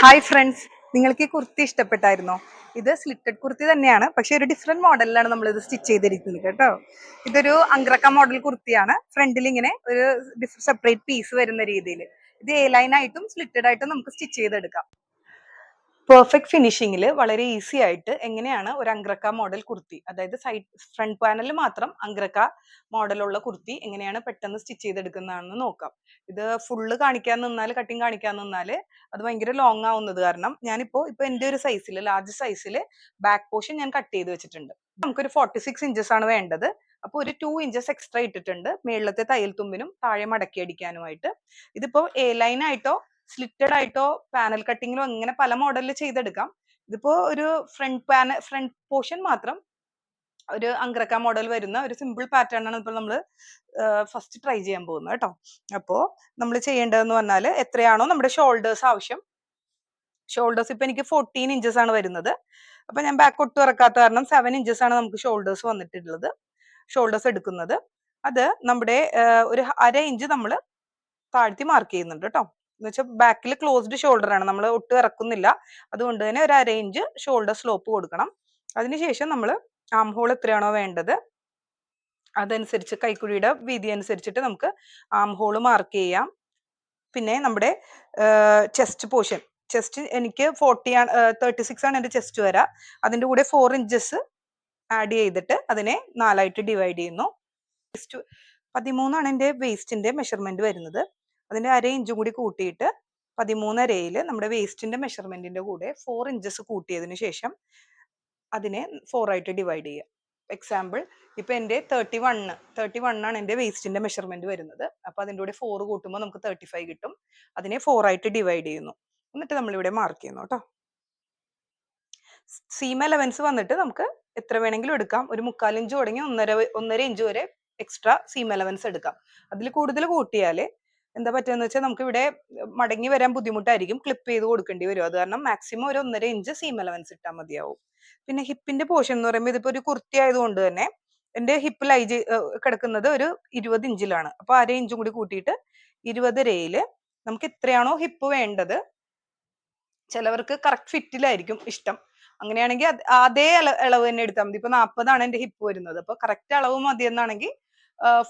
Hi friends നിങ്ങൾക്ക് ഈ കുർത്തി ഇഷ്ടപ്പെട്ടായിരുന്നോ? ഇത് സ്ലിറ്റഡ് കുർത്തി തന്നെയാണ്. പക്ഷെ ഒരു ഡിഫറെന്റ് മോഡലിലാണ് നമ്മൾ ഇത് സ്റ്റിച്ച് ചെയ്തിരിക്കുന്നത് കേട്ടോ. ഇതൊരു അങ്ക്രക്ക മോഡൽ കുർത്തിയാണ്. ഫ്രണ്ടിൽ ഇങ്ങനെ ഒരു സെപ്പറേറ്റ് പീസ് വരുന്ന രീതിയിൽ ഇത് എ ലൈൻ ആയിട്ടും സ്ലിറ്റഡ് ആയിട്ടും നമുക്ക് സ്റ്റിച്ച് ചെയ്തെടുക്കാം. പെർഫെക്റ്റ് ഫിനിഷിങ്ങിൽ വളരെ ഈസി ആയിട്ട് എങ്ങനെയാണ് ഒരു അങ്ക്രക്ക മോഡൽ കുർത്തി അതായത് സൈഡ് ഫ്രണ്ട് പാനലിൽ മാത്രം അങ്ക്രക്ക മോഡലുള്ള കുർത്തി എങ്ങനെയാണ് പെട്ടെന്ന് സ്റ്റിച്ച് ചെയ്തെടുക്കുന്നതാണെന്ന് നോക്കാം. ഇത് ഫുള്ള് കാണിക്കാൻ നിന്നാൽ കട്ടിങ് കാണിക്കാൻ നിന്നാൽ അത് ഭയങ്കര ലോങ് ആവുന്നത് കാരണം ഞാനിപ്പോൾ ഇപ്പോൾ എന്റെ ഒരു സൈസിൽ ലാർജ് സൈസിൽ ബാക്ക് പോർഷൻ ഞാൻ കട്ട് ചെയ്ത് വെച്ചിട്ടുണ്ട്. നമുക്കൊരു ഫോർട്ടി സിക്സ് ഇഞ്ചസ് ആണ് വേണ്ടത്. അപ്പോൾ ഒരു ടു ഇഞ്ചസ് എക്സ്ട്രാ ഇട്ടിട്ടുണ്ട്. മേളത്തെ തയ്യൽ തുമ്പിനും താഴെ മടക്കി അടിക്കാനുമായിട്ട്. ഇതിപ്പോ എ ലൈൻ ആയിട്ടോ സ്ലിറ്റഡ് ആയിട്ടോ പാനൽ കട്ടിങ്ങിലോ അങ്ങനെ പല മോഡലിൽ ചെയ്തെടുക്കാം. ഇതിപ്പോ ഒരു ഫ്രണ്ട് പാനൽ ഫ്രണ്ട് പോർഷൻ മാത്രം ഒരു അങ്ക്രക്ക മോഡൽ വരുന്ന ഒരു സിമ്പിൾ പാറ്റേൺ ആണ് ഇപ്പോൾ നമ്മൾ ഫസ്റ്റ് ട്രൈ ചെയ്യാൻ പോകുന്നത് കേട്ടോ. അപ്പോൾ നമ്മൾ ചെയ്യേണ്ടതെന്ന് പറഞ്ഞാൽ എത്രയാണോ നമ്മുടെ ഷോൾഡേഴ്സ് ആവശ്യം. ഷോൾഡേഴ്സ് ഇപ്പൊ എനിക്ക് ഫോർട്ടീൻ ഇഞ്ചസ് ആണ് വരുന്നത്. അപ്പൊ ഞാൻ ബാക്ക് ഒട്ടും ഇറക്കാത്ത കാരണം സെവൻ ഇഞ്ചസ് ആണ് നമുക്ക് ഷോൾഡേഴ്സ് വന്നിട്ടുള്ളത് ഷോൾഡേഴ്സ് എടുക്കുന്നത്. അത് നമ്മുടെ ഒരു അര ഇഞ്ച് നമ്മൾ താഴ്ത്തി മാർക്ക് ചെയ്യുന്നുണ്ട് കേട്ടോ. എന്ന് വെച്ചാൽ ബാക്കിൽ ക്ലോസ്ഡ് ഷോൾഡർ ആണ്. നമ്മൾ ഒട്ടും ഇറക്കുന്നില്ല. അതുകൊണ്ട് തന്നെ ഒരു അര ഇഞ്ച് ഷോൾഡർ സ്ലോപ്പ് കൊടുക്കണം. അതിനുശേഷം നമ്മൾ ആം ഹോൾ എത്രയാണോ വേണ്ടത് അതനുസരിച്ച് കൈക്കുഴിയുടെ വീതി അനുസരിച്ചിട്ട് നമുക്ക് ആം ഹോൾ മാർക്ക് ചെയ്യാം. പിന്നെ നമ്മുടെ ചെസ്റ്റ് പോർഷൻ ചെസ്റ്റ് എനിക്ക് ഫോർട്ടി ആണ് തേർട്ടി സിക്സ് ആണ് എന്റെ ചെസ്റ്റ് വരാ. അതിന്റെ കൂടെ ഫോർ ഇഞ്ചസ് ആഡ് ചെയ്തിട്ട് അതിനെ നാലായിട്ട് ഡിവൈഡ് ചെയ്യുന്നു. പതിമൂന്നാണ് എന്റെ വേസ്റ്റിന്റെ മെഷർമെന്റ് വരുന്നത്. അതിന്റെ അര ഇഞ്ചും കൂടി കൂട്ടിയിട്ട് പതിമൂന്നരയിൽ നമ്മുടെ വേസ്റ്റിന്റെ മെഷർമെന്റിന്റെ കൂടെ ഫോർ ഇഞ്ചസ് കൂട്ടിയതിന് ശേഷം അതിനെ ഫോർ ആയിട്ട് ഡിവൈഡ് ചെയ്യുക. എക്സാമ്പിൾ ഇപ്പൊ എന്റെ തേർട്ടി വണ്ണ് തേർട്ടി വണ്ണാണ് എന്റെ വേസ്റ്റിന്റെ മെഷർമെന്റ് വരുന്നത്. അപ്പൊ അതിന്റെ കൂടെ ഫോർ കൂട്ടുമ്പോൾ നമുക്ക് തേർട്ടി ഫൈവ് കിട്ടും. അതിനെ ഫോർ ആയിട്ട് ഡിവൈഡ് ചെയ്യുന്നു. എന്നിട്ട് നമ്മളിവിടെ മാർക്ക് ചെയ്യുന്നു കേട്ടോ. സീം എലവൻസ് വന്നിട്ട് നമുക്ക് എത്ര വേണമെങ്കിലും എടുക്കാം. ഒരു മുക്കാൽ ഇഞ്ച് തുടങ്ങി ഒന്നര ഒന്നര ഇഞ്ച് വരെ എക്സ്ട്രാ സീം എലവൻസ് എടുക്കാം. അതിൽ കൂടുതൽ കൂട്ടിയാൽ എന്താ പറ്റുക വെച്ചാൽ നമുക്ക് ഇവിടെ മടങ്ങി വരാൻ ബുദ്ധിമുട്ടായിരിക്കും. ക്ലിപ്പ് ചെയ്ത് കൊടുക്കേണ്ടി വരും. അത് കാരണം മാക്സിമം ഒരു ഒന്നര ഇഞ്ച് സീം അലവൻസ് ഇട്ടാൽ മതിയാവും. പിന്നെ ഹിപ്പിന്റെ പോർഷൻ എന്ന് പറയുമ്പോൾ ഇതിപ്പോ ഒരു കുർത്തി ആയതുകൊണ്ട് തന്നെ എന്റെ ഹിപ്പ് ലൈജ് കിടക്കുന്നത് ഒരു ഇരുപത് ഇഞ്ചിലാണ് അപ്പൊ അര ഇഞ്ചും കൂടി കൂട്ടിയിട്ട് ഇരുപത് രയിൽ നമുക്ക് എത്രയാണോ ഹിപ്പ് വേണ്ടത് ചിലവർക്ക് കറക്റ്റ് ഫിറ്റിലായിരിക്കും ഇഷ്ടം. അങ്ങനെയാണെങ്കിൽ അത് അതേ അള- അളവ് തന്നെ എടുത്താൽ മതി. ഇപ്പൊ നാൽപ്പതാണ് എന്റെ ഹിപ്പ് വരുന്നത്. അപ്പൊ കറക്റ്റ് അളവ് മതി എന്നാണെങ്കിൽ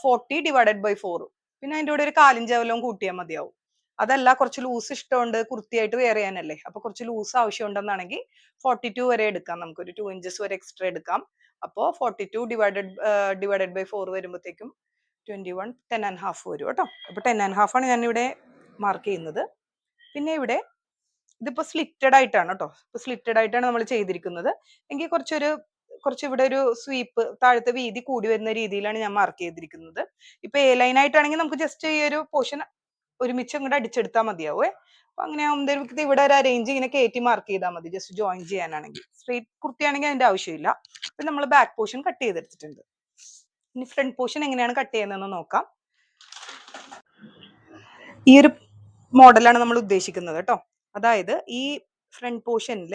ഫോർട്ടി ഡിവൈഡഡ് ബൈ ഫോർ പിന്നെ അതിന്റെ കൂടെ ഒരു കാലും വല്ലതും കൂട്ടിയാൽ മതിയാവും. അതല്ല കുറച്ച് ലൂസ് ഇഷ്ടമുണ്ട് കുർത്തിയായിട്ട് വെയർ ചെയ്യാനല്ലേ? അപ്പൊ കുറച്ച് ലൂസ് ആവശ്യമുണ്ടെന്നാണെങ്കിൽ ഫോർട്ടി ടു വരെ എടുക്കാം. നമുക്ക് ഒരു ടു ഇഞ്ചസ് വരെ എക്സ്ട്രാ എടുക്കാം. അപ്പോൾ forty two divided divided by four വരുമ്പോഴത്തേക്കും twenty one ten and half വരും കേട്ടോ. അപ്പൊ ടെൻ ആൻഡ് ഹാഫ് ആണ് ഞാൻ ഇവിടെ മാർക്ക് ചെയ്യുന്നത്. പിന്നെ ഇവിടെ ഇതിപ്പോ സ്ലിറ്റഡ് ആയിട്ടാണ് കേട്ടോ. ഇപ്പൊ സ്ലിറ്റഡ് ആയിട്ടാണ് നമ്മൾ ചെയ്തിരിക്കുന്നത്. എങ്കിൽ കുറച്ചൊരു കുറച്ച് ഇവിടെ ഒരു സ്വീപ്പ് താഴത്തെ വീതി കൂടി വരുന്ന രീതിയിലാണ് ഞാൻ മാർക്ക് ചെയ്തിരിക്കുന്നത്. ഇപ്പൊ എ ലൈൻ ആയിട്ടാണെങ്കിൽ നമുക്ക് ജസ്റ്റ് ഈ ഒരു പോർഷൻ ഒരുമിച്ച് അങ്ങോട്ട് അടിച്ചെടുത്താൽ മതിയാവേ. അപ്പൊ അങ്ങനെ ആകുമ്പോഴത്തേക്ക് ഇവിടെ ഒരു അറേഞ്ച് ഇങ്ങനെ കയറ്റി മാർക്ക് ചെയ്താൽ മതി. ജസ്റ്റ് ജോയിൻ ചെയ്യാനാണെങ്കിൽ. സ്ട്രേറ്റ് കുർത്തിയാണെങ്കിൽ അതിന്റെ ആവശ്യമില്ല. അപ്പൊ നമ്മൾ ബാക്ക് പോർഷൻ കട്ട് ചെയ്തെടുത്തിട്ടുണ്ട്. ഇനി ഫ്രണ്ട് പോർഷൻ എങ്ങനെയാണ് കട്ട് ചെയ്യുന്നതെന്ന് നോക്കാം. ഈ ഒരു മോഡലാണ് നമ്മൾ ഉദ്ദേശിക്കുന്നത് കേട്ടോ. അതായത് ഈ ഫ്രണ്ട് പോർഷനിൽ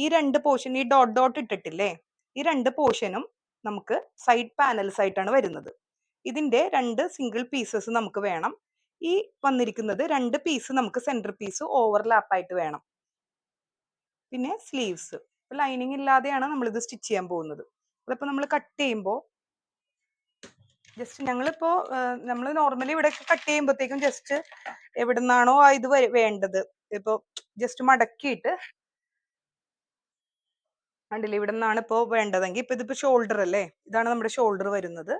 ഈ രണ്ട് പോർഷൻ ഈ ഡോട്ട് ഡോട്ട് ഇട്ടിട്ടില്ലേ? ഈ രണ്ട് പോർഷനും നമുക്ക് സൈഡ് പാനൽസ് ആയിട്ടാണ് വരുന്നത്. ഇതിന്റെ രണ്ട് സിംഗിൾ പീസസ് നമുക്ക് വേണം. ഈ വന്നിരിക്കുന്നത് രണ്ട് പീസ് നമുക്ക് സെന്റർ പീസ് ഓവർലാപ്പ് ആയിട്ട് വേണം. പിന്നെ സ്ലീവ്സ്. ലൈനിങ് ഇല്ലാതെയാണ് നമ്മൾ ഇത് സ്റ്റിച്ച് ചെയ്യാൻ പോകുന്നത്. അതിപ്പോൾ നമ്മൾ കട്ട് ചെയ്യുമ്പോൾ ജസ്റ്റ് ഞങ്ങളിപ്പോൾ നമ്മൾ നോർമലി ഇവിടെ കട്ട് ചെയ്യുമ്പോഴത്തേക്കും ജസ്റ്റ് എവിടെ നിന്നാണോ ഇത് വേണ്ടത്. ഇപ്പോൾ ജസ്റ്റ് മടക്കിയിട്ട് കണ്ടില്ലേ? ഇവിടെ നിന്നാണ് ഇപ്പോൾ വേണ്ടതെങ്കിൽ ഇപ്പൊ ഇതിപ്പോൾ ഷോൾഡർ അല്ലേ? ഇതാണ് നമ്മുടെ ഷോൾഡർ വരുന്നത്.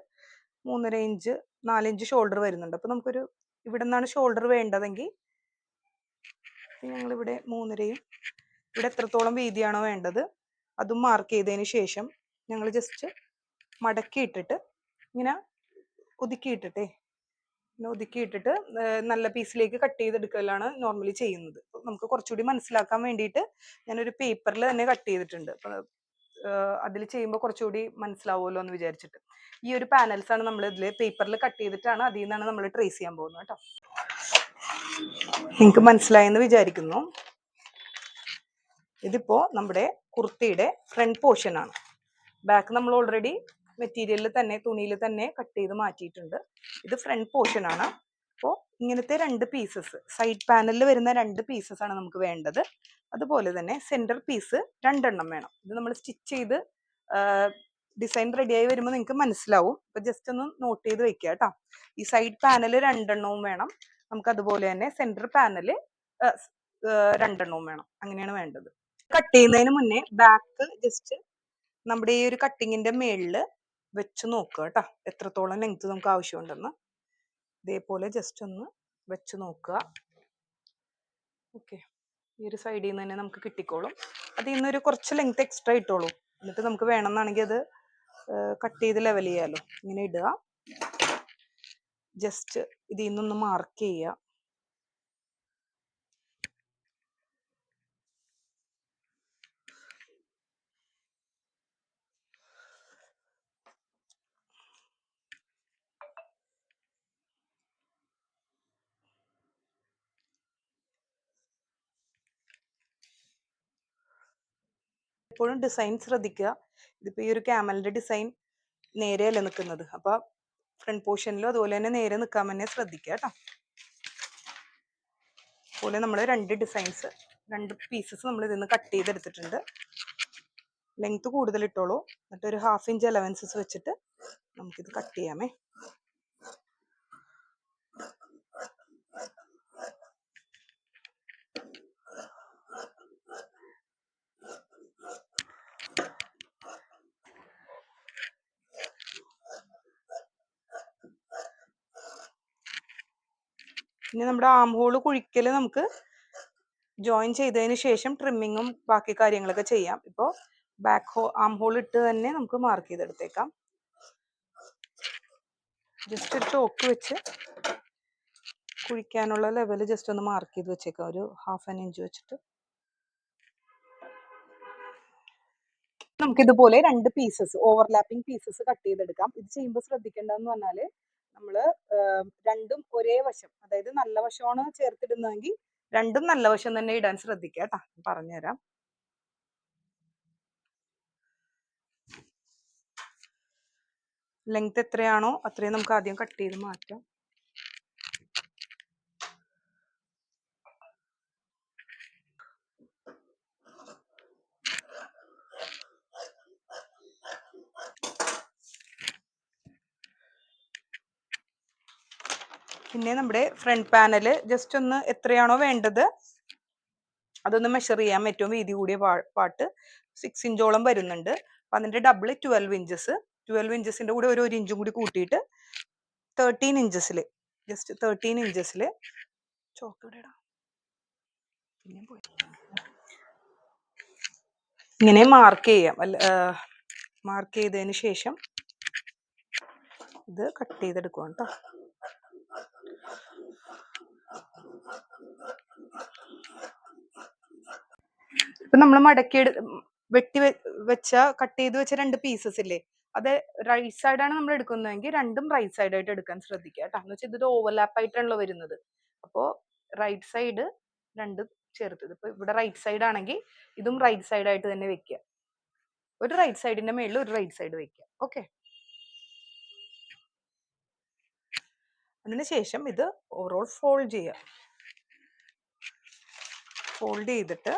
മൂന്നര ഇഞ്ച് നാലിഞ്ച് ഷോൾഡർ വരുന്നുണ്ട്. അപ്പോൾ നമുക്കൊരു ഇവിടെ നിന്നാണ് ഷോൾഡർ വേണ്ടതെങ്കിൽ ഞങ്ങളിവിടെ മൂന്നരയും ഇവിടെ എത്രത്തോളം വീതിയാണോ വേണ്ടത് അതും മാർക്ക് ചെയ്തതിന് ശേഷം ഞങ്ങൾ ജസ്റ്റ് മടക്കി ഇട്ടിട്ട് ഇങ്ങനെ ഒതുക്കി ഇട്ടിട്ടേ ഇങ്ങനെ ഒതുക്കി ഇട്ടിട്ട് നല്ല പീസിലേക്ക് കട്ട് ചെയ്തെടുക്കലാണ് നോർമലി ചെയ്യുന്നത്. നമുക്ക് കുറച്ചുകൂടി മനസ്സിലാക്കാൻ വേണ്ടിയിട്ട് ഞാനൊരു പേപ്പറിൽ തന്നെ കട്ട് ചെയ്തിട്ടുണ്ട്. അതിൽ ചെയ്യുമ്പോൾ കുറച്ചുകൂടി മനസ്സിലാവുമല്ലോ എന്ന് വിചാരിച്ചിട്ട്. ഈ ഒരു പാനൽസ് ആണ് നമ്മൾ ഇതിൽ പേപ്പറിൽ കട്ട് ചെയ്തിട്ടാണ് അതിൽ നിന്നാണ് നമ്മൾ ട്രേസ് ചെയ്യാൻ പോകുന്നത് കേട്ടോ. നിങ്ങൾക്ക് മനസ്സിലായെന്ന് വിചാരിക്കുന്നു. ഇതിപ്പോൾ നമ്മുടെ കുർത്തിയുടെ ഫ്രണ്ട് പോർഷൻ ആണ്. ബാക്ക് നമ്മൾ ഓൾറെഡി മെറ്റീരിയലിൽ തന്നെ തുണിയിൽ തന്നെ കട്ട് ചെയ്ത് മാറ്റിയിട്ടുണ്ട്. ഇത് ഫ്രണ്ട് പോർഷൻ ആണ്. അപ്പോൾ ഇങ്ങനത്തെ രണ്ട് പീസസ് സൈഡ് പാനലിൽ വരുന്ന രണ്ട് പീസസ് ആണ് നമുക്ക് വേണ്ടത്. അതുപോലെ തന്നെ സെന്റർ പീസ് രണ്ടെണ്ണം വേണം. ഇത് നമ്മൾ സ്റ്റിച്ച് ചെയ്ത് ഡിസൈൻ റെഡിയായി വരുമ്പോൾ നിങ്ങൾക്ക് മനസ്സിലാവും. അപ്പോൾ ജസ്റ്റ് ഒന്ന് നോട്ട് ചെയ്ത് വെക്കുക കേട്ടോ. ഈ സൈഡ് പാനൽ രണ്ടെണ്ണവും വേണം. നമുക്ക് അതുപോലെ തന്നെ സെന്റർ പാനൽ രണ്ടെണ്ണവും വേണം. അങ്ങനെയാണ് വേണ്ടത്. കട്ട് ചെയ്യുന്നതിന് മുന്നേ ബാക്ക് ജസ്റ്റ് നമ്മുടെ ഈ ഒരു കട്ടിങ്ങിന്റെ മേളിൽ വെച്ച് നോക്കുക കേട്ടോ എത്രത്തോളം ലെങ്ത് നമുക്ക് ആവശ്യമുണ്ടെന്ന്. ഇതേപോലെ ജസ്റ്റ് ഒന്ന് വെച്ച് നോക്കുക. ഓക്കെ ഈ ഒരു സൈഡിൽ നിന്ന് തന്നെ നമുക്ക് കിട്ടിക്കോളും. അതിൽ നിന്നൊരു കുറച്ച് ലെങ്ത് എക്സ്ട്രാ ഇട്ടോളൂ. എന്നിട്ട് നമുക്ക് വേണമെന്നാണെങ്കിൽ അത് കട്ട് ചെയ്ത് ലെവൽ ചെയ്യാമല്ലോ ഇങ്ങനെ ഇടുക. ജസ്റ്റ് ഇതിൽ നിന്നൊന്ന് മാർക്ക് ചെയ്യുക. എപ്പോഴും ഡിസൈൻ ശ്രദ്ധിക്കുക. ഇതിപ്പോൾ ഈ ഒരു ക്യാമലിന്റെ ഡിസൈൻ നേരെയല്ല നിൽക്കുന്നത് അപ്പോൾ ഫ്രണ്ട് പോർഷനിലും അതുപോലെ തന്നെ നേരെ നിൽക്കാൻ തന്നെ ശ്രദ്ധിക്കുക കേട്ടോ. അതുപോലെ നമ്മൾ രണ്ട് ഡിസൈൻസ് രണ്ട് പീസസ് നമ്മൾ ഇതിൽ നിന്ന് കട്ട് ചെയ്തെടുത്തിട്ടുണ്ട്. ലെങ്ത് കൂടുതൽ ഇട്ടോളൂ എന്നിട്ട് ഹാഫ് ഇഞ്ച് അലവൻസസ് വെച്ചിട്ട് നമുക്കിത് കട്ട് ചെയ്യാമേ. ഇനി നമ്മുടെ ആം ഹോൾ കുഴിക്കൽ നമുക്ക് ജോയിൻ ചെയ്തതിന് ശേഷം ട്രിമ്മിങ്ങും ബാക്കി കാര്യങ്ങളൊക്കെ ചെയ്യാം. ഇപ്പോൾ ബാക്ക് ഹോ ആം ഹോൾ ഇട്ട് തന്നെ നമുക്ക് മാർക്ക് ചെയ്തെടുത്തേക്കാം. ജസ്റ്റ് ഒരു ചോക്ക് വെച്ച് കുഴിക്കാനുള്ള ലെവൽ ജസ്റ്റ് ഒന്ന് മാർക്ക് ചെയ്ത് വെച്ചേക്കാം. ഒരു ഹാഫ് ആൻ ഇഞ്ച് വെച്ചിട്ട്. നമുക്കിതുപോലെ രണ്ട് പീസസ് ഓവർലാപ്പിംഗ് പീസസ് കട്ട് ചെയ്തെടുക്കാം. ഇത് ചെയ്യുമ്പോൾ ശ്രദ്ധിക്കേണ്ടതെന്ന് പറഞ്ഞാൽ നമ്മൾ രണ്ടും ഒരേ വശം. അതായത് നല്ല വശമാണ് ചേർത്തിടുന്നതെങ്കിൽ രണ്ടും നല്ല വശം തന്നെ ഇടാൻ ശ്രദ്ധിക്കുക കേട്ടോ പറഞ്ഞുതരാം. ലെങ്ത് എത്രയാണോ അത്രയും നമുക്ക് ആദ്യം കട്ട് ചെയ്ത് മാറ്റാം. പിന്നെ നമ്മുടെ ഫ്രണ്ട് പാനൽ ജസ്റ്റ് ഒന്ന് എത്രയാണോ വേണ്ടത് അതൊന്ന് മെഷർ ചെയ്യാം. ഏറ്റവും വീതി കൂടിയ പാട്ട് സിക്സ് ഇഞ്ചോളം വരുന്നുണ്ട്. അപ്പം അതിന്റെ ഡബിൾ ട്വൽവ് ഇഞ്ചസ് ട്വൽവ് ഇഞ്ചസിന്റെ കൂടെ ഒരു ഇഞ്ചും കൂടി കൂട്ടിയിട്ട് തേർട്ടീൻ ഇഞ്ചസിൽ ജസ്റ്റ് തേർട്ടീൻ ഇഞ്ചസിൽ ചോക്ക് പിന്നെ പോയി. ഇങ്ങനെ മാർക്ക് ചെയ്യാം. മാർക്ക് ചെയ്തതിന് ശേഷം ഇത് കട്ട് ചെയ്തെടുക്കുക കേട്ടോ ഇപ്പൊ നമ്മൾ മടക്കി വെട്ടി വെച്ച കട്ട് ചെയ്ത് വെച്ച രണ്ട് പീസസ് ഇല്ലേ? അത് റൈറ്റ് സൈഡാണ് നമ്മൾ എടുക്കുന്നതെങ്കിൽ രണ്ടും റൈറ്റ് സൈഡ് ആയിട്ട് എടുക്കാൻ ശ്രദ്ധിക്കുക കേട്ടോ. എന്ന് വെച്ചാൽ ഇതൊരു ഓവർലാപ്പ് ആയിട്ടാണല്ലോ വരുന്നത്. അപ്പോൾ റൈറ്റ് സൈഡ് രണ്ടും ചേർത്തത്. ഇപ്പൊ ഇവിടെ റൈറ്റ് സൈഡ് ആണെങ്കിൽ ഇതും റൈറ്റ് സൈഡ് ആയിട്ട് തന്നെ വെക്കുക ഒരു റൈറ്റ് സൈഡിന്റെ മേളിൽ ഒരു റൈറ്റ് സൈഡ് വെക്കുക ഓക്കെ അതിനുശേഷം ഇത് ഓവറോൾ ഫോൾഡ് ചെയ്യുക. ഫോൾഡ് ചെയ്തിട്ട്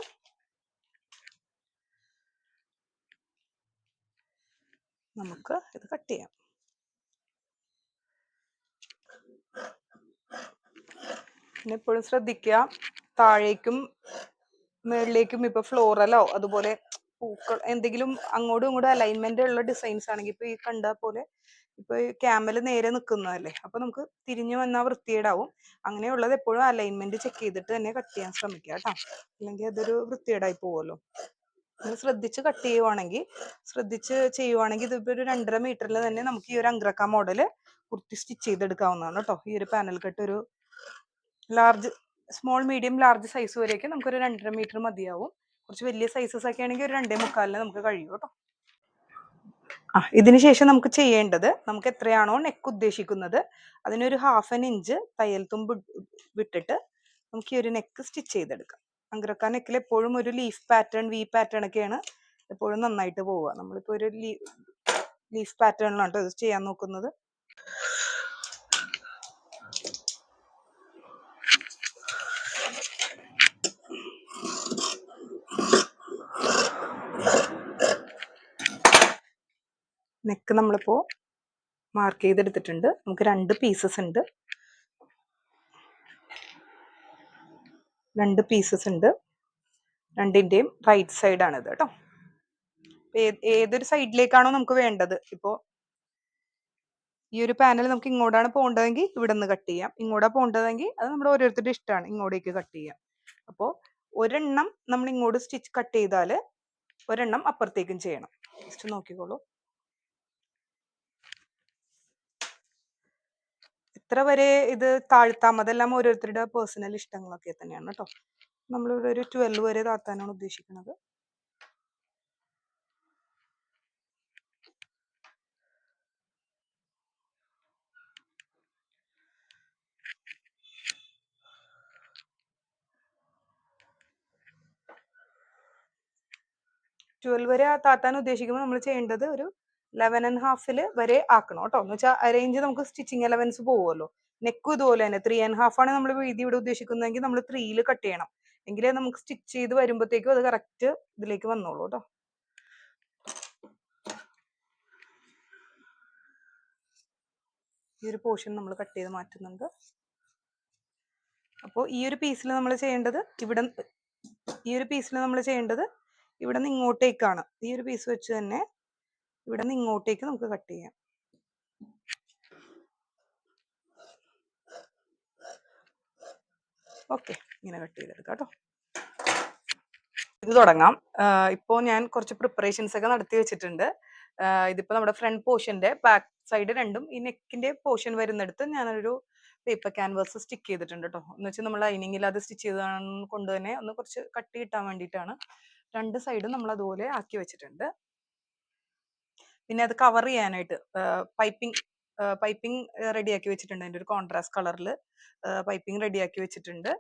നമുക്ക് ഇത് കട്ട് ചെയ്യാം. പിന്നെ എപ്പോഴും ശ്രദ്ധിക്കുക താഴേക്കും മുകളിലേക്കും ഇപ്പൊ ഫ്ലോറലോ അതുപോലെ പൂക്കൾ എന്തെങ്കിലും അങ്ങോട്ടും ഇങ്ങോട്ടും അലൈൻമെന്റ് ഉള്ള ഡിസൈൻസ് ആണെങ്കിൽ ഇപ്പൊ ഈ കണ്ട പോലെ ഇപ്പൊ ക്യാമൽ നേരെ നിൽക്കുന്നതല്ലേ അപ്പൊ നമുക്ക് തിരിഞ്ഞു വന്നാൽ വൃത്തിയേടാവും അങ്ങനെയുള്ളത് എപ്പോഴും അലൈൻമെന്റ് ചെക്ക് ചെയ്തിട്ട് തന്നെ കട്ട് ചെയ്യാൻ ശ്രമിക്കുക കേട്ടോ. അല്ലെങ്കിൽ അതൊരു വൃത്തികേടായി പോവുമല്ലോ. നിങ്ങൾ ശ്രദ്ധിച്ച് കട്ട് ചെയ്യുവാണെങ്കിൽ ശ്രദ്ധിച്ച് ചെയ്യുവാണെങ്കിൽ ഇതിപ്പോ ഒരു രണ്ടര മീറ്ററിൽ തന്നെ നമുക്ക് ഈ ഒരു അങ്ക്രക്ക മോഡൽ കുർത്തി സ്റ്റിച്ച് ചെയ്തെടുക്കാവുന്നതാണ് കേട്ടോ. ഈ ഒരു പാനൽ കട്ട് ഒരു large small medium large size വരെയൊക്കെ നമുക്കൊരു രണ്ടര മീറ്റർ മതിയാവും. കുറച്ച് വലിയ സൈസസ് ഒക്കെ ആണെങ്കിൽ ഒരു രണ്ടേ മുക്കാലിന് നമുക്ക് കഴിയും കേട്ടോ. ആ ഇതിന് ശേഷം നമുക്ക് ചെയ്യേണ്ടത് നമുക്ക് എത്രയാണോ നെക്ക് ഉദ്ദേശിക്കുന്നത് അതിനൊരു ഹാഫ് ആൻ ഇഞ്ച് തയ്യൽ തുമ്പ് വിട്ടിട്ട് നമുക്ക് ഈ ഒരു നെക്ക് സ്റ്റിച്ച് ചെയ്തെടുക്കാം. അങ്കരക്ക നെക്കിൽ എപ്പോഴും ഒരു ലീഫ് പാറ്റേൺ വി പാറ്റേൺ ഒക്കെയാണ് എപ്പോഴും നന്നായിട്ട് പോവുക. നമ്മളിപ്പോൾ ഒരു ലീഫ് പാറ്റേണിലാണ് ഇത് ചെയ്യാൻ നോക്കുന്നത്. നെക്ക് നമ്മളിപ്പോൾ മാർക്ക് ചെയ്തെടുത്തിട്ടുണ്ട്. നമുക്ക് രണ്ട് പീസസ് ഉണ്ട്. രണ്ട് പീസസ് ഉണ്ട്. രണ്ടിന്റെയും റൈറ്റ് സൈഡാണിത് കേട്ടോ. ഏതൊരു സൈഡിലേക്കാണോ നമുക്ക് വേണ്ടത്? ഇപ്പോൾ ഈ ഒരു പാനൽ നമുക്ക് ഇങ്ങോട്ടാണ് പോകേണ്ടതെങ്കിൽ ഇവിടെ നിന്ന് കട്ട് ചെയ്യാം. ഇങ്ങോട്ടാണ് പോകേണ്ടതെങ്കിൽ അത് നമ്മുടെ ഓരോരുത്തരുടെ ഇഷ്ടമാണ്. ഇങ്ങോട്ടേക്ക് കട്ട് ചെയ്യാം. അപ്പോൾ ഒരെണ്ണം നമ്മൾ ഇങ്ങോട്ട് സ്റ്റിച്ച് കട്ട് ചെയ്താൽ ഒരെണ്ണം അപ്പുറത്തേക്കും ചെയ്യണം. ജസ്റ്റ് നോക്കിക്കോളൂ. എത്ര വരെ ഇത് താഴ്ത്താം? അതെല്ലാം ഓരോരുത്തരുടെ പേഴ്സണൽ ഇഷ്ടങ്ങളൊക്കെ തന്നെയാണ് കേട്ടോ നമ്മളിവിടെ ഒരു ട്വൽവ് വരെ താത്താനാണ് ഉദ്ദേശിക്കുന്നത് ട്വൽവ് വരെ താത്താൻ ഉദ്ദേശിക്കുമ്പോൾ നമ്മൾ ചെയ്യേണ്ടത് ഒരു ലെവൻ ആൻഡ് ഹാഫിൽ വരെ ആക്കണം കേട്ടോ. എന്ന് വെച്ചാൽ അറേഞ്ച് നമുക്ക് സ്റ്റിച്ചിങ് എലവൻസ് പോകുമല്ലോ നെക്ക് ഇതുപോലെ തന്നെ ത്രീ ആൻഡ് ഹാഫ് ആണ് നമ്മൾ വീതി ഇവിടെ ഉദ്ദേശിക്കുന്നതെങ്കിൽ നമ്മൾ ത്രീയിൽ കട്ട് ചെയ്യണം. എങ്കിലേ നമുക്ക് സ്റ്റിച്ച് ചെയ്ത് വരുമ്പോഴത്തേക്കും അത് കറക്റ്റ് ഇതിലേക്ക് വന്നോളൂ കേട്ടോ. ഈ ഒരു പോർഷൻ നമ്മൾ കട്ട് ചെയ്ത് മാറ്റുന്നുണ്ട്. അപ്പോൾ ഈ ഒരു പീസിൽ നമ്മൾ ചെയ്യേണ്ടത് ഇവിടെ ഈ ഒരു പീസിൽ നമ്മൾ ചെയ്യേണ്ടത് ഇവിടെ നിന്ന് ഇങ്ങോട്ടേക്കാണ്. ഈ ഒരു പീസ് വെച്ച് തന്നെ ഇവിടെ നിന്ന് ഇങ്ങോട്ടേക്ക് നമുക്ക് കട്ട് ചെയ്യാം. ഓക്കെ ഇങ്ങനെ കട്ട് ചെയ്തെടുക്കാം കേട്ടോ. ഇത് തുടങ്ങാം. ഇപ്പോൾ ഇപ്പോ ഞാൻ കുറച്ച് പ്രിപ്പറേഷൻസ് ഒക്കെ നടത്തി വെച്ചിട്ടുണ്ട്. ഇതിപ്പോൾ നമ്മുടെ ഫ്രണ്ട് പോർഷന്റെ ബാക്ക് സൈഡ് രണ്ടും ഈ നെക്കിന്റെ പോർഷൻ വരുന്നിടത്ത് ഞാനൊരു പേപ്പർ ക്യാൻവാസ് സ്റ്റിക്ക് ചെയ്തിട്ടുണ്ട് കേട്ടോ. എന്ന് വെച്ചാൽ നമ്മൾ ലൈനിങ്ങിൽ അത് സ്റ്റിച്ച് ചെയ്ത് കൊണ്ട് തന്നെ ഒന്ന് കുറച്ച് കട്ടി കിട്ടാൻ വേണ്ടിയിട്ടാണ് രണ്ട് സൈഡും നമ്മൾ അതുപോലെ ആക്കി വെച്ചിട്ടുണ്ട്. പിന്നെ അത് കവർ ചെയ്യാനായിട്ട് പൈപ്പിംഗ് പൈപ്പിംഗ് റെഡിയാക്കി വെച്ചിട്ടുണ്ട്. അതിന്റെ ഒരു കോൺട്രാസ്റ്റ് കളറിൽ പൈപ്പിംഗ് റെഡിയാക്കി വെച്ചിട്ടുണ്ട്.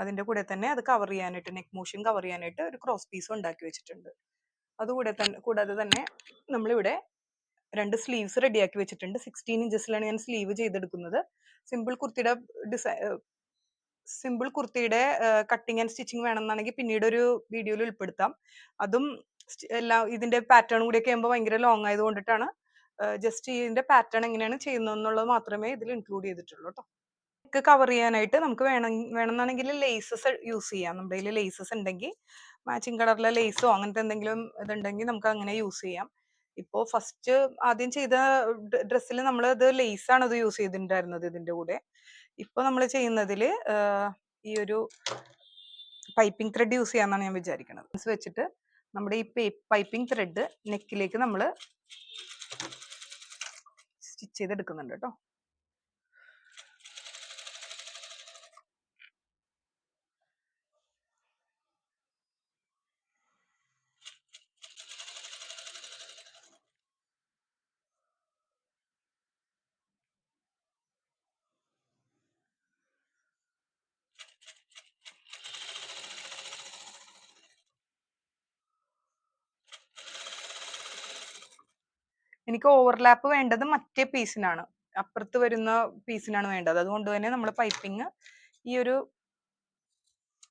അതിന്റെ കൂടെ തന്നെ അത് കവർ ചെയ്യാനായിട്ട് നെക്ക് മോഷൻ കവർ ചെയ്യാനായിട്ട് ഒരു ക്രോസ് പീസും ഉണ്ടാക്കി വെച്ചിട്ടുണ്ട്. അതുകൂടെ തന്നെ കൂടാതെ തന്നെ നമ്മളിവിടെ രണ്ട് സ്ലീവ്സ് റെഡിയാക്കി വെച്ചിട്ടുണ്ട്. സിക്സ്റ്റീൻ ഇഞ്ചസിലാണ് ഞാൻ സ്ലീവ് ചെയ്തെടുക്കുന്നത്. സിമ്പിൾ കുർത്തിയുടെ ഡിസൈൻ സിമ്പിൾ കുർത്തിയുടെ കട്ടിങ് ആൻഡ് സ്റ്റിച്ചിങ് വേണമെന്നാണെങ്കിൽ പിന്നീട് ഒരു വീഡിയോയിൽ ഉൾപ്പെടുത്താം. അതും എല്ലാം ഇതിന്റെ പാറ്റേൺ കൂടിയൊക്കെ ആകുമ്പോൾ ഭയങ്കര ലോങ് ആയത് കൊണ്ടിട്ടാണ് ജസ്റ്റ് ഇതിന്റെ പാറ്റേൺ എങ്ങനെയാണ് ചെയ്യുന്നത് എന്നുള്ളത് മാത്രമേ ഇതിൽ ഇൻക്ലൂഡ് ചെയ്തിട്ടുള്ളൂ കേട്ടോ കവർ ചെയ്യാനായിട്ട് നമുക്ക് വേണം വേണമെന്നാണെങ്കിൽ ലേസസ് യൂസ് ചെയ്യാം. നമ്മുടെ കയ്യിൽ ലേസസ് ഉണ്ടെങ്കിൽ മാച്ചിങ് കളറിലെ ലേസോ അങ്ങനത്തെ എന്തെങ്കിലും ഇതുണ്ടെങ്കിൽ നമുക്ക് അങ്ങനെ യൂസ് ചെയ്യാം. ഇപ്പോൾ ഫസ്റ്റ് ആദ്യം ചെയ്ത ഡ്രസ്സിൽ നമ്മൾ ഇത് ലേസാണ് ഇത് യൂസ് ചെയ്തിട്ടുണ്ടായിരുന്നത് ഇതിന്റെ കൂടെ. ഇപ്പോൾ നമ്മൾ ചെയ്യുന്നതിൽ ഈ ഒരു പൈപ്പിംഗ് ത്രെഡ് യൂസ് ചെയ്യാന്നാണ് ഞാൻ വിചാരിക്കുന്നത് വെച്ചിട്ട് നമ്മുടെ ഈ പൈപ്പിംഗ് ത്രെഡ് നെക്കിലേക്ക് നമ്മൾ സ്റ്റിച്ച് ചെയ്തെടുക്കുന്നുണ്ട് കേട്ടോ എനിക്ക് ഓവർലാപ്പ് വേണ്ടത് മറ്റേ പീസിനാണ് അപ്പുറത്ത് വരുന്ന പീസിനാണ് വേണ്ടത്. അതുകൊണ്ട് തന്നെ നമ്മൾ പൈപ്പിങ് ഈ ഒരു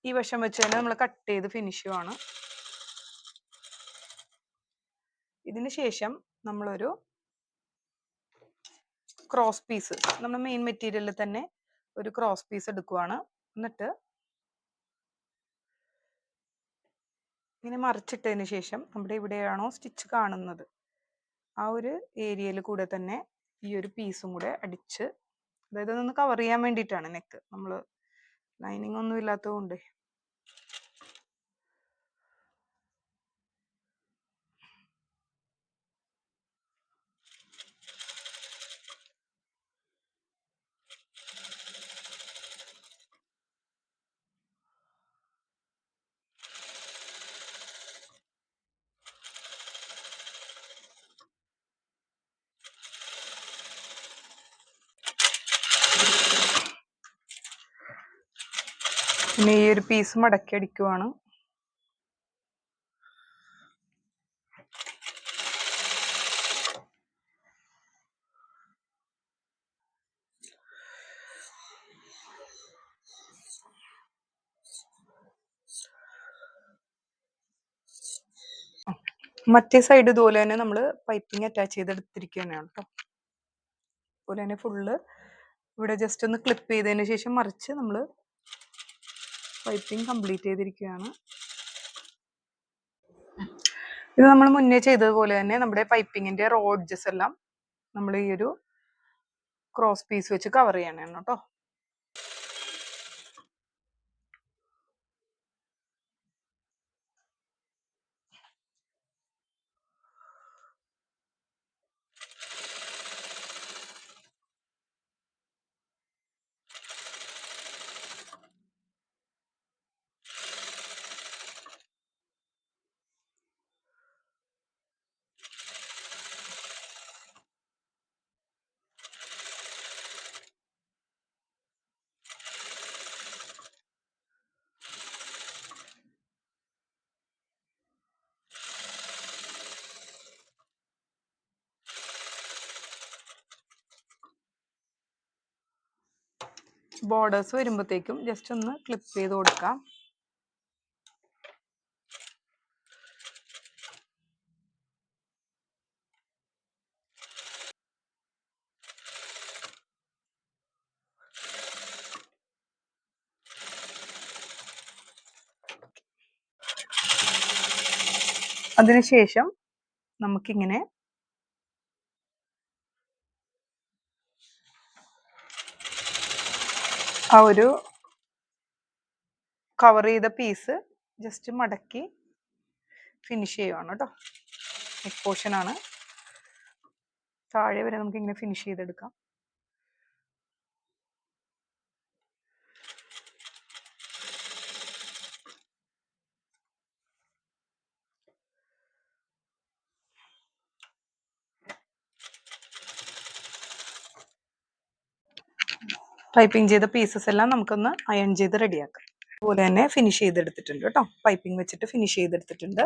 ഈ വശം വെച്ച് തന്നെ നമ്മൾ കട്ട് ചെയ്ത് ഫിനിഷ് ചെയ്യുവാണ്. ഇതിന് ശേഷം നമ്മളൊരു ക്രോസ് പീസ് നമ്മൾ മെയിൻ മെറ്റീരിയലിൽ തന്നെ ഒരു ക്രോസ് പീസ് എടുക്കുവാണ്. എന്നിട്ട് ഇങ്ങനെ മറിച്ചിട്ടതിന് ശേഷം നമ്മുടെ ഇവിടെയാണോ സ്റ്റിച്ച് കാണുന്നത്. ആ ഒരു ഏരിയയിൽ കൂടെ തന്നെ ഈ ഒരു പീസും കൂടെ അടിച്ച് അതായത് ഒന്ന് കവർ ചെയ്യാൻ വേണ്ടിയിട്ടാണ് നെക്ക് നമ്മൾ ലൈനിങ് ഒന്നും ഇല്ലാത്തത് കൊണ്ട്. പീസ് മടക്കി അടിക്കുവാണ്. മറ്റേ സൈഡ് ഇതുപോലെ തന്നെ നമ്മൾ പൈപ്പിംഗ് അറ്റാച്ച് ചെയ്തെടുത്തിരിക്കുകയാണ് കേട്ടോ അതുപോലെ തന്നെ ഫുള്ള് ഇവിടെ ജസ്റ്റ് ഒന്ന് ക്ലിപ്പ് ചെയ്തതിന് ശേഷം മറിച്ച് നമ്മൾ പൈപ്പിംഗ് കംപ്ലീറ്റ് ചെയ്തിരിക്കുകയാണ്. ഇത് നമ്മൾ മുന്നേ ചെയ്തതുപോലെ തന്നെ നമ്മുടെ പൈപ്പിങ്ങിന്റെ റോഡ്ജസ് എല്ലാം നമ്മൾ ഈ ഒരു ക്രോസ് പീസ് വെച്ച് കവർ ചെയ്യണം കേട്ടോ ബോർഡേഴ്സ് വരുമ്പോഴത്തേക്കും ജസ്റ്റ് ഒന്ന് ക്ലിപ്പ് ചെയ്ത് കൊടുക്കാം. അതിനുശേഷം നമുക്കിങ്ങനെ ആ ഒരു കവർ ചെയ്ത പീസ് ജസ്റ്റ് മടക്കി ഫിനിഷ് ചെയ്യുവാണ് കേട്ടോ നെക്ക് ആണ്. താഴെ വരെ നമുക്ക് ഇങ്ങനെ ഫിനിഷ് ചെയ്തെടുക്കാം. പൈപ്പിംഗ് ചെയ്ത പീസസ് എല്ലാം നമുക്കൊന്ന് അയൺ ചെയ്ത് റെഡിയാക്കാം അതുപോലെ തന്നെ ഫിനിഷ് ചെയ്തെടുത്തിട്ടുണ്ട് കേട്ടോ. പൈപ്പിംഗ് വെച്ചിട്ട് ഫിനിഷ് ചെയ്തെടുത്തിട്ടുണ്ട്.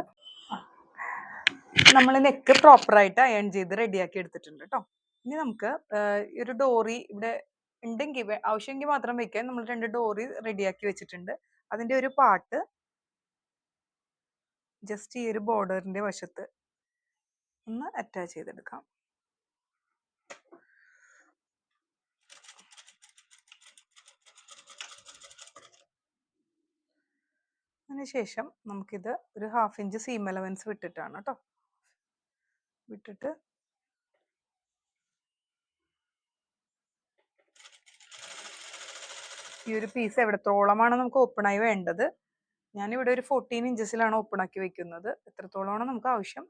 നമ്മൾ നെക്ക് പ്രോപ്പറായിട്ട് അയൺ ചെയ്ത് റെഡിയാക്കി എടുത്തിട്ടുണ്ട് കേട്ടോ. ഇനി നമുക്ക് ഒരു ഡോറി ഇവിടെ ഉണ്ടെങ്കിൽ ആവശ്യമെങ്കിൽ മാത്രം വെക്കാൻ നമ്മൾ രണ്ട് ഡോറി റെഡിയാക്കി വെച്ചിട്ടുണ്ട്. അതിന്റെ ഒരു പാട്ട് ജസ്റ്റ് ഈ ഒരു ബോർഡറിന്റെ വശത്ത് ഒന്ന് അറ്റാച്ച് ചെയ്തെടുക്കാം. അതിനുശേഷം നമുക്കിത് ഒരു ഹാഫ് ഇഞ്ച് സീം അലവൻസ് വിട്ടിട്ടാണ് കേട്ടോ വിട്ടിട്ട് ഈ ഒരു പീസ് എവിടത്തോളമാണ് നമുക്ക് ഓപ്പൺ ആയി വേണ്ടത്? ഞാനിവിടെ ഒരു ഫോർട്ടീൻ ഇഞ്ചസിലാണ് ഓപ്പൺ ആക്കി വെക്കുന്നത്. എത്രത്തോളമാണ് നമുക്ക് ആവശ്യം?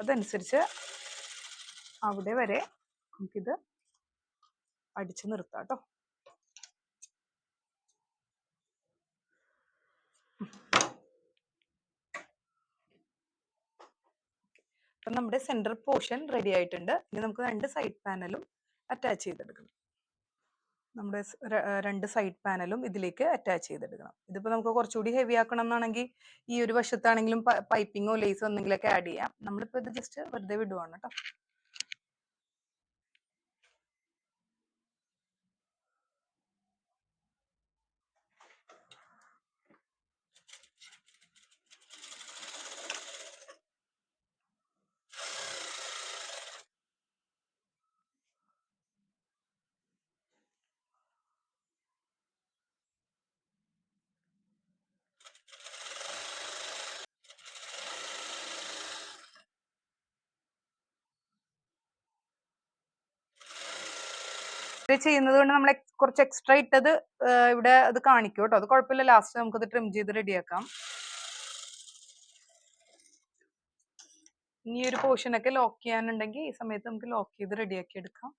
അതനുസരിച്ച് അവിടെ വരെ നമുക്കിത് അടിച്ചു നിർത്താം കേട്ടോ അപ്പം നമ്മുടെ സെന്റർ പോർഷൻ റെഡി ആയിട്ടുണ്ട്. ഇനി നമുക്ക് രണ്ട് സൈഡ് പാനലും അറ്റാച്ച് ചെയ്തെടുക്കണം. നമ്മുടെ രണ്ട് സൈഡ് പാനലും ഇതിലേക്ക് അറ്റാച്ച് ചെയ്തെടുക്കണം. ഇതിപ്പോൾ നമുക്ക് കുറച്ചുകൂടി ഹെവി ആക്കണം എന്നാണെങ്കിൽ ഈ ഒരു വശത്താണെങ്കിലും പൈപ്പിങ്ങോ ലേസോ എന്തെങ്കിലുമൊക്കെ ആഡ് ചെയ്യാം. നമ്മളിപ്പോൾ ഇത് ജസ്റ്റ് വെറുതെ വിടുവാണ് കേട്ടോ ചെയ്യുന്നത് കൊണ്ട് നമ്മൾ കുറച്ച് എക്സ്ട്രാ ഇട്ടത് ഇവിടെ അത് കാണിക്കും കേട്ടോ അത് കുഴപ്പമില്ല. ലാസ്റ്റ് നമുക്കത് ട്രിം ചെയ്ത് റെഡിയാക്കാം ഇനി ഒരു പോർഷൻ ഒക്കെ ലോക്ക് ചെയ്യാനുണ്ടെങ്കിൽ ഈ സമയത്ത് നമുക്ക് ലോക്ക് ചെയ്ത് റെഡിയാക്കി എടുക്കാം.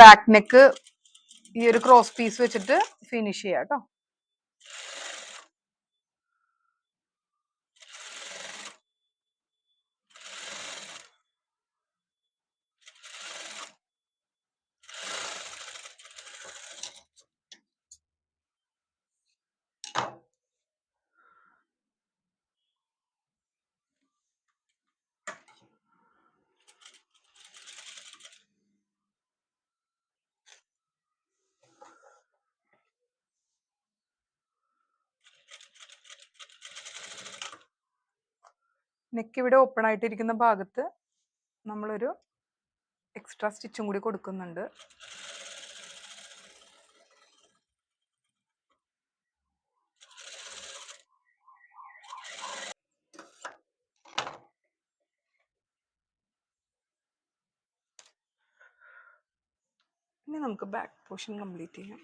ബാക്ക് നെക്ക് ഈ ഒരു ക്രോസ് പീസ് വെച്ചിട്ട് ഫിനിഷ് ചെയ്യാം കേട്ടോ നെക്ക് ഇവിടെ ഓപ്പൺ ആയിട്ടിരിക്കുന്ന ഭാഗത്ത് നമ്മളൊരു എക്സ്ട്രാ സ്റ്റിച്ചും കൂടി കൊടുക്കുന്നുണ്ട്. ഇനി നമുക്ക് ബാക്ക് പോർഷൻ കംപ്ലീറ്റ് ചെയ്യാം.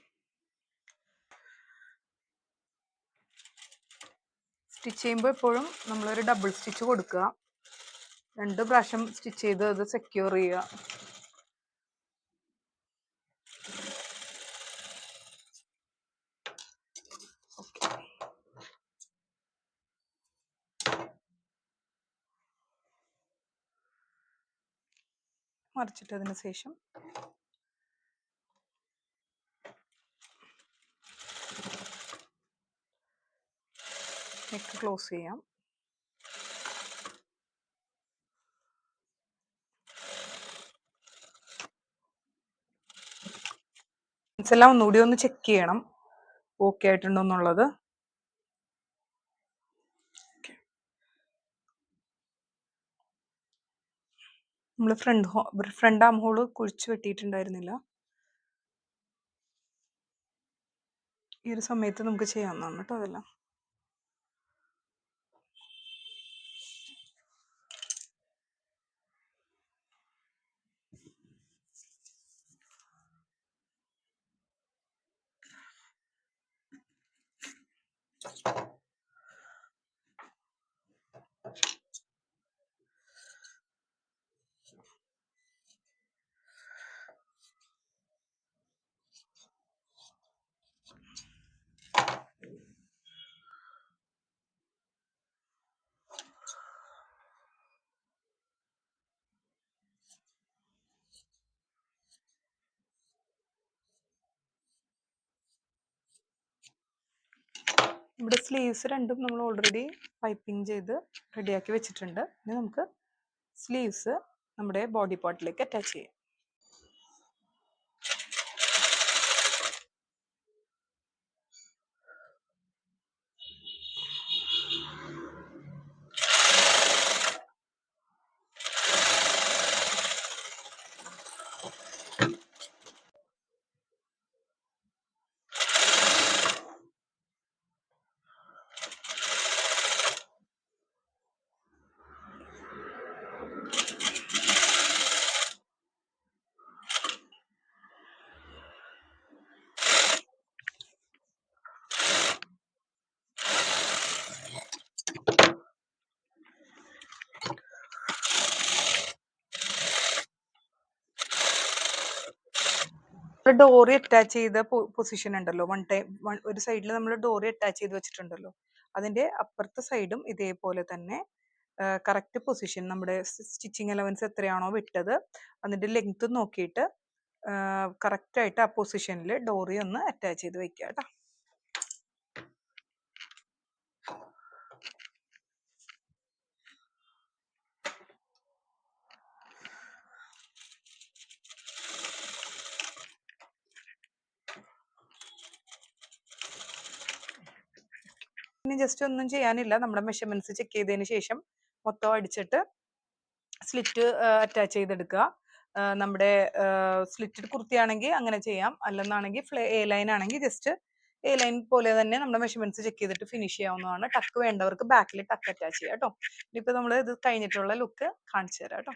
സ്റ്റിച്ച് ചെയ്യുമ്പോൾ എപ്പോഴും നമ്മളൊരു ഡബിൾ സ്റ്റിച്ച് കൊടുക്കുക. രണ്ട് പ്രാവശ്യം സ്റ്റിച്ച് ചെയ്ത് അത് സെക്യൂർ ചെയ്യുക. മറിച്ചിട്ടതിന് ശേഷം നെക്ക് ക്ലോസ് ചെയ്യാം. എല്ലാം ഒന്നുകൂടി ഒന്ന് ചെക്ക് ചെയ്യണം. ഓക്കെ ആയിട്ടുണ്ടോ എന്നുള്ളത്. നമ്മൾ ഫ്രണ്ട് ഹോ ഫ്രണ്ട് ആം ഹോൾ കുഴിച്ച് വെട്ടിയിട്ടുണ്ടായിരുന്നില്ല. ഈ ഒരു സമയത്ത് നമുക്ക് ചെയ്യാവുന്നതാണ് കേട്ടോ അതെല്ലാം. ഇവിടെ സ്ലീവ്സ് രണ്ടും നമ്മൾ ഓൾറെഡി പൈപ്പിംഗ് ചെയ്ത് റെഡിയാക്കി വെച്ചിട്ടുണ്ട്. ഇനി നമുക്ക് സ്ലീവ്സ് നമ്മുടെ ബോഡി പാർട്ടിലേക്ക് അറ്റാച്ച് ചെയ്യാം. ഡോറി അറ്റാച്ച് ചെയ്ത പൊസിഷൻ ഉണ്ടല്ലോ. വൺ ടൈം ഒരു സൈഡിൽ നമ്മൾ ഡോറി അറ്റാച്ച് ചെയ്ത് വെച്ചിട്ടുണ്ടല്ലോ. അതിന്റെ അപ്പുറത്തെ സൈഡും ഇതേപോലെ തന്നെ കറക്റ്റ് പൊസിഷൻ നമ്മുടെ സ്റ്റിച്ചിങ് അലവൻസ് എത്രയാണോ വിട്ടത് അതിന്റെ ലെങ്ത് നോക്കിയിട്ട് കറക്റ്റ് ആയിട്ട് ആ പൊസിഷനിൽ ഡോറി ഒന്ന് അറ്റാച്ച് ചെയ്ത് വെക്കുക കേട്ടോ ഇനി ജസ്റ്റ് ഒന്നും ചെയ്യാനില്ല. നമ്മുടെ മെഷർമെന്റ്സ് ചെക്ക് ചെയ്തതിന് ശേഷം മൊത്തം അടിച്ചിട്ട് സ്ലിറ്റ് അറ്റാച്ച് ചെയ്തെടുക്കുക. നമ്മുടെ സ്ലിറ്റഡ് കുർത്തിയാണെങ്കിൽ അങ്ങനെ ചെയ്യാം. അല്ലെന്നാണെങ്കിൽ ഫ്ലേ എ ലൈൻ ആണെങ്കിൽ ജസ്റ്റ് എ ലൈൻ പോലെ തന്നെ നമ്മുടെ മെഷർമെന്റ്സ് ചെക്ക് ചെയ്തിട്ട് ഫിനിഷ് ചെയ്യാവുന്നതാണ്. ടക്ക് വേണ്ടവർക്ക് ബാക്കിൽ ടക്ക് അറ്റാച്ച് ചെയ്യാം കേട്ടോ ഇനിയിപ്പോൾ നമ്മൾ ഇത് കഴിഞ്ഞിട്ടുള്ള ലുക്ക് കാണിച്ചു തരാം കേട്ടോ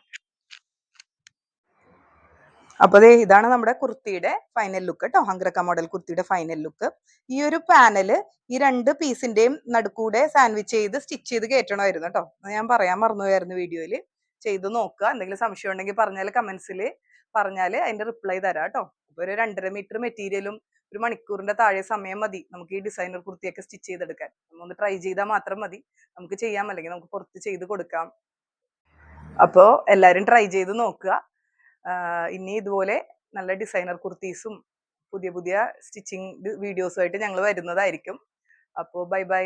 അപ്പൊ ദേ ഇതാണ് നമ്മുടെ കുർത്തിയുടെ ഫൈനൽ ലുക്ക് കേട്ടോ ഹംഗ്രക്ക മോഡൽ കുർത്തിയുടെ ഫൈനൽ ലുക്ക് ഈ ഒരു പാനൽ ഈ രണ്ട് പീസിന്റെയും നടുക്കൂടെ സാൻഡ്വിച്ച് ചെയ്ത് സ്റ്റിച്ച് ചെയ്ത് കയറ്റണമായിരുന്നു കേട്ടോ ഞാൻ പറയാൻ മറന്നുപോയായിരുന്നു വീഡിയോയിൽ ചെയ്ത് നോക്കുക എന്തെങ്കിലും സംശയം ഉണ്ടെങ്കിൽ പറഞ്ഞാൽ കമന്റ്സിൽ പറഞ്ഞാൽ അതിന്റെ റിപ്ലൈ തരാം കേട്ടോ ഇപ്പൊ ഒരു രണ്ടര മീറ്റർ മെറ്റീരിയലും ഒരു മണിക്കൂറിന്റെ താഴെ സമയം മതി നമുക്ക് ഈ ഡിസൈനർ കുർത്തിയൊക്കെ സ്റ്റിച്ച് ചെയ്തെടുക്കാൻ. ഒന്ന് ട്രൈ ചെയ്താൽ മാത്രം മതി. നമുക്ക് ചെയ്യാം. അല്ലെങ്കിൽ നമുക്ക് പുറത്ത് ചെയ്ത് കൊടുക്കാം. അപ്പോ എല്ലാരും ട്രൈ ചെയ്ത് നോക്കുക. ഇനി ഇതുപോലെ നല്ല ഡിസൈനർ കുർത്തീസും പുതിയ പുതിയ സ്റ്റിച്ചിങ് വീഡിയോസുമായിട്ട് ഞങ്ങൾ വരുന്നതായിരിക്കും. അപ്പോൾ ബൈ ബൈ